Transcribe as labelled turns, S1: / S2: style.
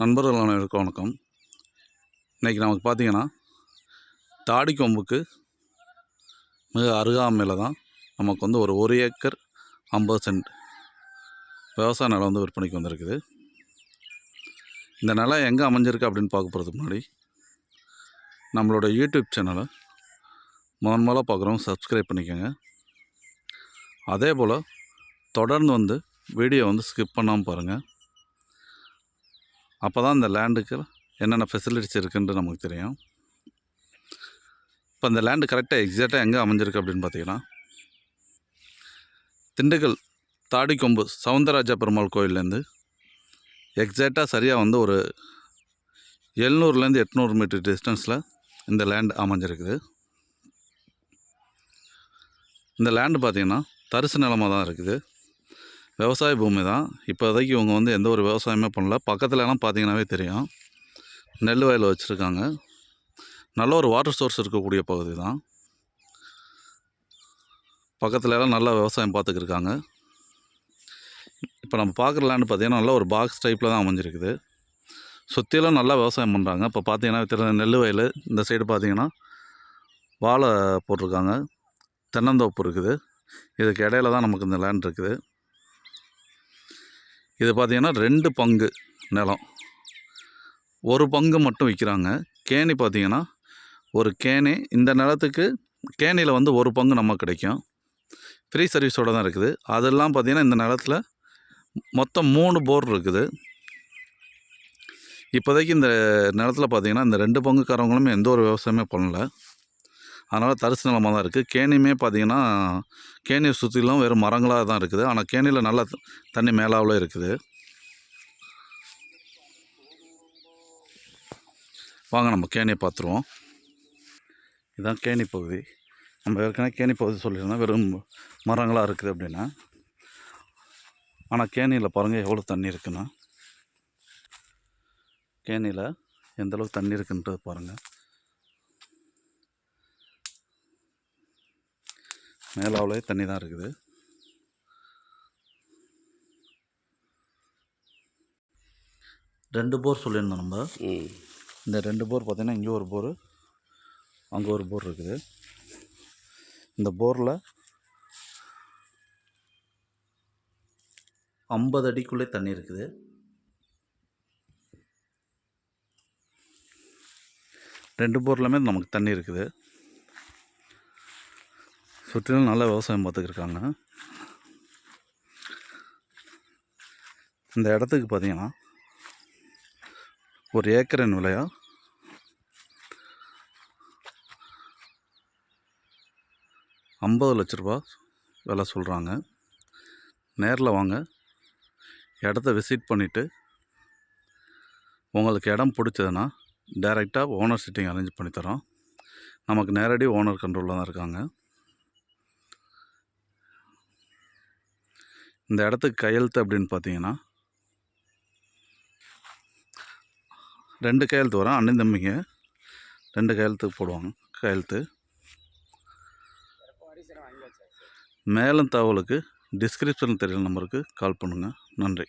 S1: நண்பர்கள் அனைவருக்கும் வணக்கம். இன்றைக்கி நமக்கு பார்த்தீங்கன்னா தாடிக்கொம்புக்கு மிக அருகாமையில் தான் நமக்கு வந்து ஒரு ஒரு ஏக்கர் ஐம்பது சென்ட் விவசாய நிலம் வந்து விற்பனைக்கு வந்திருக்குது. இந்த நிலம் எங்கே அமைஞ்சிருக்கு அப்படின்னு பார்க்க போகிறதுக்கு முன்னாடி நம்மளோட யூடியூப் சேனலை முதன் முதலாக பார்க்குறவங்க சப்ஸ்கிரைப் பண்ணிக்கோங்க. அதே போல் தொடர்ந்து வந்து வீடியோ வந்து ஸ்கிப் பண்ணாமல் பாருங்கள் அப்போ தான் இந்த லேண்டுக்கு என்னென்ன ஃபெசிலிட்டிஸ் இருக்குன்ட்டு நமக்கு தெரியும். இப்போ இந்த லேண்டு கரெக்டாக எக்ஸாக்டாக எங்கே அமைஞ்சிருக்கு அப்படின்னு பார்த்தீங்கன்னா திண்டுக்கல் தாடிக்கொம்பு சவுந்தரராஜா பெருமாள் கோயில்லேருந்து எக்ஸாக்டாக சரியாக வந்து ஒரு எழுநூறுலேருந்து எட்நூறு மீட்டர் டிஸ்டன்ஸில் இந்த லேண்ட் அமைஞ்சிருக்குது. இந்த லேண்டு பார்த்திங்கன்னா தரிசு நிலமாக தான் இருக்குது. விவசாய பூமி தான். இப்போதைக்கு இவங்க வந்து எந்த ஒரு விவசாயமே பண்ணல. பக்கத்துலலாம் பார்த்தீங்கன்னாவே தெரியும். நெல் வயல் வச்சுருக்காங்க. நல்ல ஒரு வாட்டர் சோர்ஸ் இருக்கக்கூடிய பகுதி தான். பக்கத்துலலாம் நல்லா விவசாயம் பார்த்துக்கிருக்காங்க இப்போ நம்ம பார்க்குற லேண்டு பார்த்தீங்கன்னா நல்ல ஒரு பாக்ஸ் டைப்பில் தான் அமைஞ்சிருக்குது. சுற்றிலும் நல்லா விவசாயம் பண்ணுறாங்க இப்போ பார்த்தீங்கன்னா திரு நெல் வயல் இந்த சைடு பார்த்தீங்கன்னா வாழை போட்டிருக்காங்க. தென்னந்தோப்பு இருக்குது. இதுக்கு இடையில தான் நமக்கு இந்த லேண்ட் இருக்குது. இது பார்த்தீங்கன்னா ரெண்டு பங்கு நிலம். ஒரு பங்கு மட்டும் விற்கிறாங்க கேணி பார்த்தீங்கன்னா ஒரு கேணி இந்த நிலத்துக்கு கேணியில் வந்து ஒரு பங்கு நமக்கு கிடைக்கும். ஃப்ரீ சர்வீஸோடு தான் இருக்குது. அதெல்லாம் பார்த்தீங்கன்னா இந்த நிலத்தில் மொத்தம் மூணு போர் இருக்குது. இப்போதைக்கு இந்த நிலத்தில் பார்த்தீங்கன்னா இந்த ரெண்டு பங்குக்காரவங்களுமே எந்த ஒரு விவசாயமே பண்ணல. அதனால் தரிசு நிலமாக தான் இருக்குது கேணியுமே பார்த்தீங்கன்னா கேணியை சுற்றிலும் வெறும் மரங்களாக தான் இருக்குது. ஆனால் கேணியில் நல்லா தண்ணி மேலாவில் இருக்குது. வாங்க நம்ம கேணியை பார்த்துருவோம் இதுதான் கேணி பகுதி. நம்ம ஏற்கனவே கேணி பகுதி சொல்லியிருந்தோம். வெறும் மரங்களாக இருக்குது அப்படின்னா. ஆனால் கேணியில் பாருங்கள் எவ்வளோ தண்ணி இருக்குன்னா. கேணியில் எந்த அளவுக்கு தண்ணி இருக்குன்றது பாருங்கள் மேலாவிலே தண்ணி தான் இருக்குது. ரெண்டு போர் சொல்லியிருந்தோம் நம்ம. இந்த ரெண்டு போர் பார்த்தீங்கன்னா இங்கே ஒரு போர் அங்கே ஒரு போர் இருக்குது. இந்த போரில் ஐம்பது அடிக்குள்ளே தண்ணி இருக்குது. ரெண்டு போர்லையுமே நமக்கு தண்ணி இருக்குது. சுற்றிலும் நல்ல விவசாயம் பார்த்துக்கிருக்காங்க. இந்த இடத்துக்கு பார்த்தீங்கன்னா ஒரு ஏக்கரின் விலையா? ஐம்பது லட்ச ரூபா விலை சொல்கிறாங்க நேரில் வாங்க. இடத்த விசிட் பண்ணிவிட்டு உங்களுக்கு இடம் பிடிச்சதுன்னா டைரெக்டாக ஓனர் சிட்டிங் அரேஞ்ச் பண்ணி தரோம் நமக்கு நேரடி ஓனர் கண்ட்ரோலில் தான் இருக்காங்க. இந்த இடத்துக்கு கையெழுத்து அப்படின்னு பார்த்தீங்கன்னா ரெண்டு கையெழுத்து வரும். அண்ணன் தம்பிங்க. ரெண்டு கையெழுத்து போடுவாங்க. கையெழுத்து. மேலும் தகவலுக்கு டிஸ்கிரிப்ஷனில் தெரியுற நம்பருக்கு கால் பண்ணுங்கள் நன்றி.